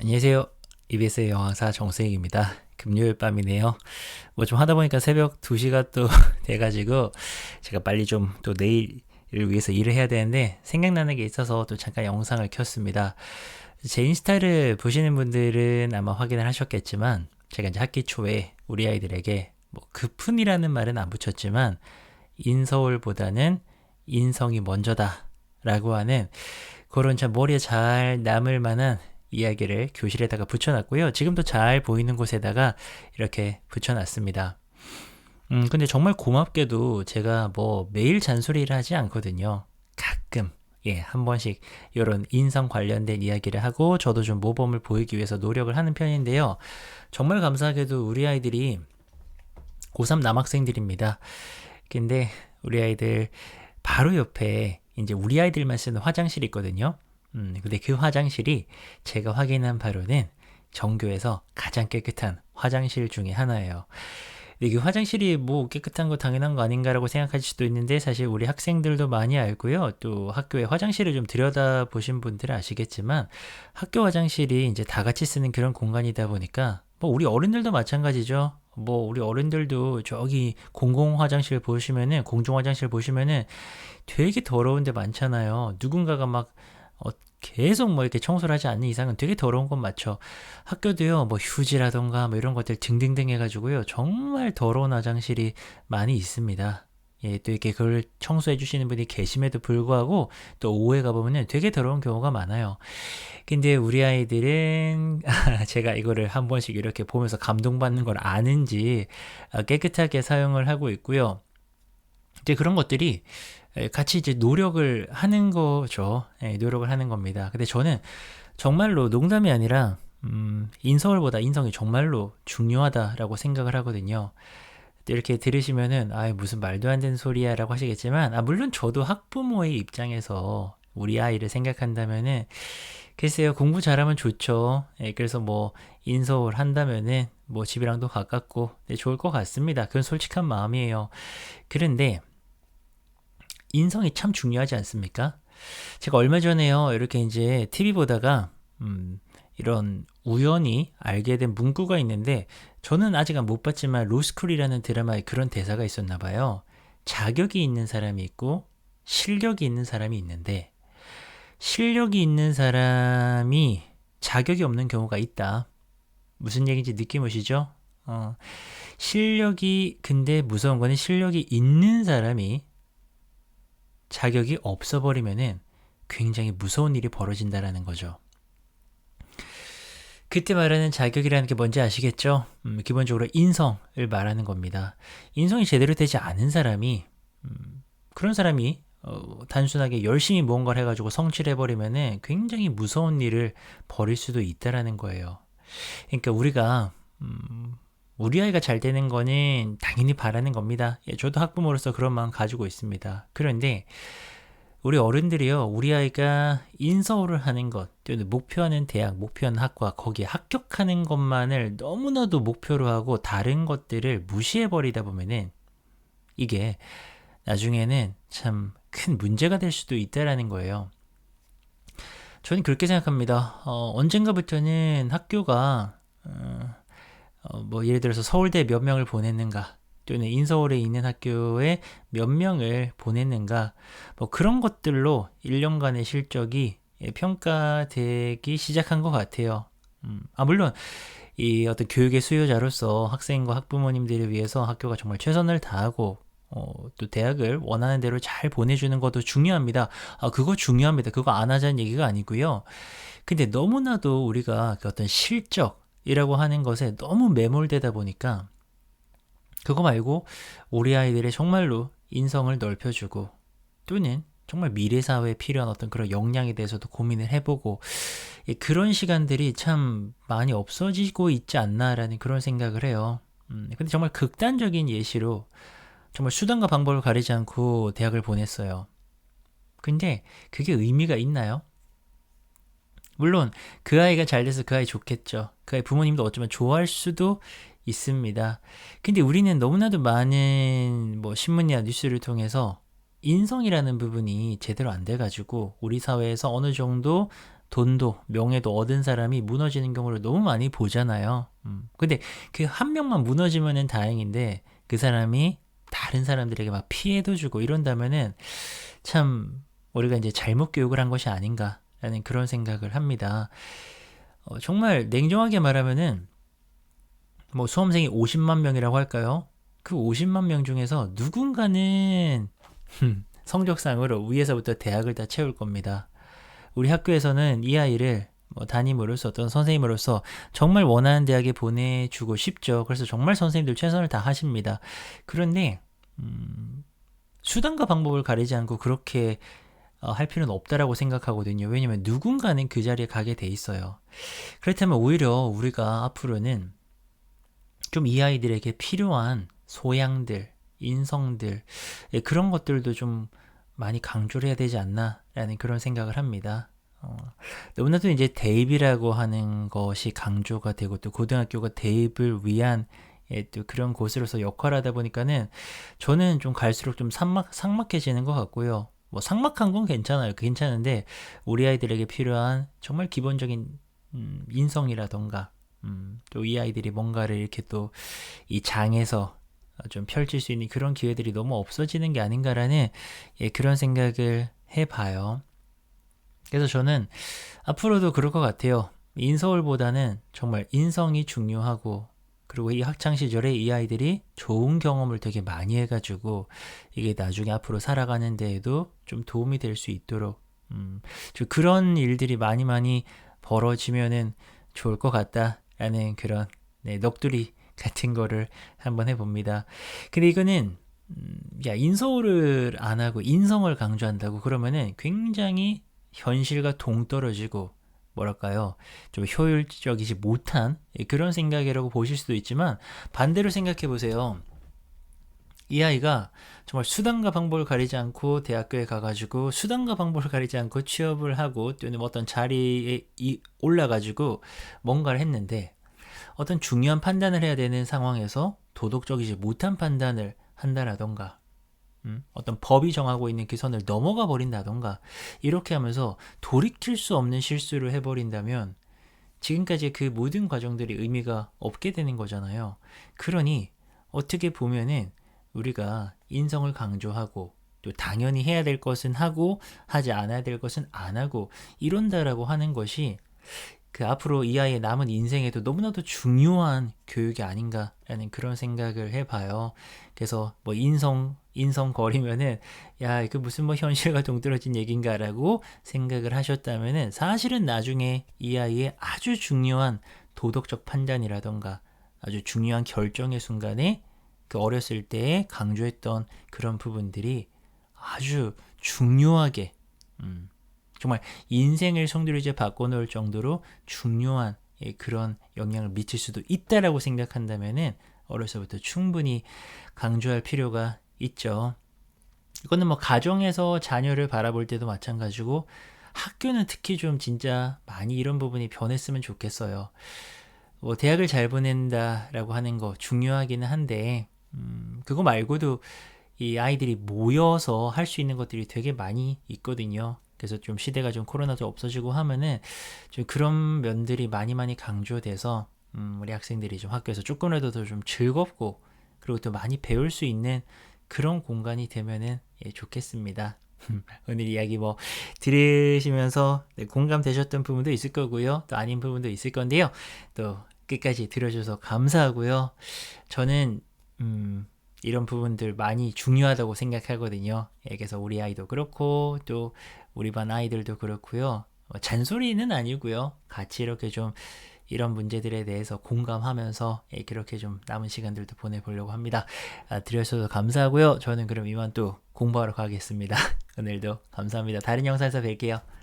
안녕하세요. EBS의 영화사 정수익입니다. 금요일 밤이네요. 뭐 좀 하다 보니까 새벽 2시가 또 돼가지고 제가 빨리 좀 또 내일을 위해서 일을 해야 되는데 생각나는 게 있어서 또 잠깐 영상을 켰습니다. 제 인스타를 보시는 분들은 아마 확인을 하셨겠지만 제가 이제 학기 초에 우리 아이들에게 뭐 급훈이라는 말은 안 붙였지만 인서울보다는 인성이 먼저다 라고 하는 그런 참 머리에 잘 남을 만한 이야기를 교실에다가 붙여놨고요. 지금도 잘 보이는 곳에다가 이렇게 붙여놨습니다. 음, 근데 정말 고맙게도 제가 뭐 매일 잔소리를 하지 않거든요. 가끔, 예, 한 번씩 이런 인성 관련된 이야기를 하고 저도 좀 모범을 보이기 위해서 노력을 하는 편인데요. 정말 감사하게도 우리 아이들이 고3 남학생들입니다. 근데 우리 아이들 바로 옆에 이제 우리 아이들만 쓰는 화장실이 있거든요. 음, 근데 그 화장실이 제가 확인한 바로는 정교에서 가장 깨끗한 화장실 중에 하나예요. 근데 그 화장실이 뭐 깨끗한 거 당연한 거 아닌가라고 생각하실 수도 있는데 사실 우리 학생들도 많이 알고요. 또 학교에 화장실을 좀 들여다 보신 분들은 아시겠지만 학교 화장실이 이제 다 같이 쓰는 그런 공간이다 보니까 뭐 우리 어른들도 마찬가지죠. 뭐 우리 어른들도 저기 공공 화장실 보시면은 공중 화장실 보시면은 되게 더러운 데 많잖아요. 누군가가 막 어, 계속 뭐 이렇게 청소를 하지 않는 이상은 되게 더러운 건 맞죠. 학교도요, 뭐 휴지라던가 뭐 이런 것들 등등등 해가지고요, 정말 더러운 화장실이 많이 있습니다. 예, 또 이렇게 그걸 청소해 주시는 분이 계심에도 불구하고 또 오후에 가보면은 되게 더러운 경우가 많아요. 근데 우리 아이들은 제가 이거를 한 번씩 이렇게 보면서 감동받는 걸 아는지 아, 깨끗하게 사용을 하고 있고요. 이제 그런 것들이 같이 이제 노력을 하는 거죠. 예, 노력을 하는 겁니다. 근데 저는 정말로 농담이 아니라 음, 인서울보다 인성이 정말로 중요하다라고 생각을 하거든요. 이렇게 들으시면은 아 무슨 말도 안 되는 소리야라고 하시겠지만 아 물론 저도 학부모의 입장에서 우리 아이를 생각한다면은 글쎄요 공부 잘하면 좋죠. 예, 그래서 뭐 인서울 한다면은 뭐 집이랑도 가깝고 네, 좋을 것 같습니다. 그건 솔직한 마음이에요. 그런데 인성이 참 중요하지 않습니까? 제가 얼마 전에요, 이렇게 이제 TV 보다가, 음, 이런 우연히 알게 된 문구가 있는데, 저는 아직 못 봤지만, 로스쿨이라는 드라마에 그런 대사가 있었나 봐요. 자격이 있는 사람이 있고, 실력이 있는 사람이 있는데, 실력이 있는 사람이 자격이 없는 경우가 있다. 무슨 얘기인지 느낌 오시죠? 어, 실력이, 근데 무서운 거는 실력이 있는 사람이 자격이 없어버리면은 굉장히 무서운 일이 벌어진다라는 거죠. 그때 말하는 자격이라는 게 뭔지 아시겠죠? 음, 기본적으로 인성을 말하는 겁니다. 인성이 제대로 되지 않은 사람이 음, 그런 사람이 어, 단순하게 열심히 무언가를 해가지고 성취를 해버리면은 굉장히 무서운 일을 벌일 수도 있다라는 거예요. 그러니까 우리가 음, 우리 아이가 잘 되는 거는 당연히 바라는 겁니다. 예, 저도 학부모로서 그런 마음 가지고 있습니다. 그런데 우리 어른들이요, 우리 아이가 인서울을 하는 것, 또는 목표하는 대학, 목표하는 학과, 거기에 합격하는 것만을 너무나도 목표로 하고 다른 것들을 무시해버리다 보면은 이게 나중에는 참 큰 문제가 될 수도 있다라는 거예요. 저는 그렇게 생각합니다. 어, 언젠가부터는 학교가 어, 어, 뭐 예를 들어서 서울대 몇 명을 보냈는가 또는 인서울에 있는 학교에 몇 명을 보냈는가 뭐 그런 것들로 1년간의 실적이 예, 평가되기 시작한 것 같아요. 음, 아 물론 이 어떤 교육의 수요자로서 학생과 학부모님들을 위해서 학교가 정말 최선을 다하고 어, 또 대학을 원하는 대로 잘 보내주는 것도 중요합니다. 아, 그거 중요합니다. 그거 안 하자는 얘기가 아니고요. 근데 너무나도 우리가 그 어떤 실적, 이라고 하는 것에 너무 매몰되다 보니까 그거 말고 우리 아이들의 정말로 인성을 넓혀주고 또는 정말 미래 사회에 필요한 어떤 그런 역량에 대해서도 고민을 해보고 그런 시간들이 참 많이 없어지고 있지 않나라는 그런 생각을 해요. 음, 근데 정말 극단적인 예시로 정말 수단과 방법을 가리지 않고 대학을 보냈어요. 근데 그게 의미가 있나요? 물론 그 아이가 잘 돼서 그 아이 좋겠죠. 그 아이 부모님도 어쩌면 좋아할 수도 있습니다. 근데 우리는 너무나도 많은 뭐 신문이나 뉴스를 통해서 인성이라는 부분이 제대로 안 돼가지고 우리 사회에서 어느 정도 돈도 명예도 얻은 사람이 무너지는 경우를 너무 많이 보잖아요. 음. 근데 그 한 명만 무너지면은 다행인데 그 사람이 다른 사람들에게 막 피해도 주고 이런다면은 참 우리가 이제 잘못 교육을 한 것이 아닌가 라는 그런 생각을 합니다. 어, 정말 냉정하게 말하면은 뭐 수험생이 50만 명이라고 할까요? 그 50만 명 중에서 누군가는 성적상으로 위에서부터 대학을 다 채울 겁니다. 우리 학교에서는 이 아이를 뭐 담임으로서 어떤 선생님으로서 정말 원하는 대학에 보내주고 싶죠. 그래서 정말 선생님들 최선을 다 하십니다. 그런데 음, 수단과 방법을 가리지 않고 그렇게 어, 할 필요는 없다라고 생각하거든요. 왜냐면 누군가는 그 자리에 가게 돼 있어요. 그렇다면 오히려 우리가 앞으로는 좀 이 아이들에게 필요한 소양들, 인성들, 예, 그런 것들도 좀 많이 강조를 해야 되지 않나라는 그런 생각을 합니다. 어, 너무나도 이제 대입이라고 하는 것이 강조가 되고 또 고등학교가 대입을 위한 예, 또 그런 곳으로서 역할하다 보니까는 저는 좀 갈수록 좀 삭막, 삭막해지는 것 같고요. 뭐 삭막한 건 괜찮아요. 괜찮은데 우리 아이들에게 필요한 정말 기본적인 음, 인성이라던가 음, 또 이 아이들이 뭔가를 이렇게 또 이 장에서 좀 펼칠 수 있는 그런 기회들이 너무 없어지는 게 아닌가라는 예, 그런 생각을 해봐요. 그래서 저는 앞으로도 그럴 것 같아요. 인서울보다는 정말 인성이 중요하고 그리고 이 학창 시절에 이 아이들이 좋은 경험을 되게 많이 해가지고 이게 나중에 앞으로 살아가는 데에도 좀 도움이 될 수 있도록 음, 그런 일들이 많이 많이 벌어지면은 좋을 것 같다라는 그런 네, 넋두리 같은 거를 한번 해봅니다. 근데 이거는 음, 야 인서울을 안 하고 인성을 강조한다고 그러면은 굉장히 현실과 동떨어지고 뭐랄까요 좀 효율적이지 못한 그런 생각이라고 보실 수도 있지만 반대로 생각해 보세요. 이 아이가 정말 수단과 방법을 가리지 않고 대학교에 가가지고 수단과 방법을 가리지 않고 취업을 하고 또는 어떤 자리에 올라가지고 뭔가를 했는데 어떤 중요한 판단을 해야 되는 상황에서 도덕적이지 못한 판단을 한다라던가 음, 어떤 법이 정하고 있는 그 선을 넘어가 버린다던가 이렇게 하면서 돌이킬 수 없는 실수를 해버린다면 지금까지 그 모든 과정들이 의미가 없게 되는 거잖아요. 그러니 어떻게 보면은 우리가 인성을 강조하고 또 당연히 해야 될 것은 하고 하지 않아야 될 것은 안 하고 이런다라고 하는 것이 그 앞으로 이 아이의 남은 인생에도 너무나도 중요한 교육이 아닌가라는 그런 생각을 해봐요. 그래서 뭐 인성 인성 거리면은 야그 무슨 뭐 현실과 동떨어진 얘긴가라고 생각을 하셨다면은 사실은 나중에 이 아이의 아주 중요한 도덕적 판단이라던가 아주 중요한 결정의 순간에 그 어렸을 때 강조했던 그런 부분들이 아주 중요하게 음, 정말 인생을 성두리째 바꿔놓을 정도로 중요한 예, 그런 영향을 미칠 수도 있다라고 생각한다면은 어려서부터 충분히 강조할 필요가 있죠. 이거는 뭐 가정에서 자녀를 바라볼 때도 마찬가지고 학교는 특히 좀 진짜 많이 이런 부분이 변했으면 좋겠어요. 뭐 대학을 잘 보낸다라고 하는 거 중요하기는 한데 음, 그거 말고도 이 아이들이 모여서 할 수 있는 것들이 되게 많이 있거든요. 그래서 좀 시대가 좀 코로나도 없어지고 하면은 좀 그런 면들이 많이 많이 강조돼서 음, 우리 학생들이 좀 학교에서 조금이라도 더 좀 즐겁고 그리고 또 많이 배울 수 있는 그런 공간이 되면은 예, 좋겠습니다. 오늘 이야기 뭐 들으시면서 네, 공감되셨던 부분도 있을 거고요. 또 아닌 부분도 있을 건데요. 또 끝까지 들어줘서 감사하고요. 저는 음, 이런 부분들 많이 중요하다고 생각하거든요. 예, 그래서 우리 아이도 그렇고 또 우리 반 아이들도 그렇고요. 뭐 잔소리는 아니고요. 같이 이렇게 좀 이런 문제들에 대해서 공감하면서 예, 그렇게 좀 남은 시간들도 보내보려고 합니다. 아, 들으셔서 감사하고요. 저는 그럼 이만 또 공부하러 가겠습니다. 오늘도 감사합니다. 다른 영상에서 뵐게요.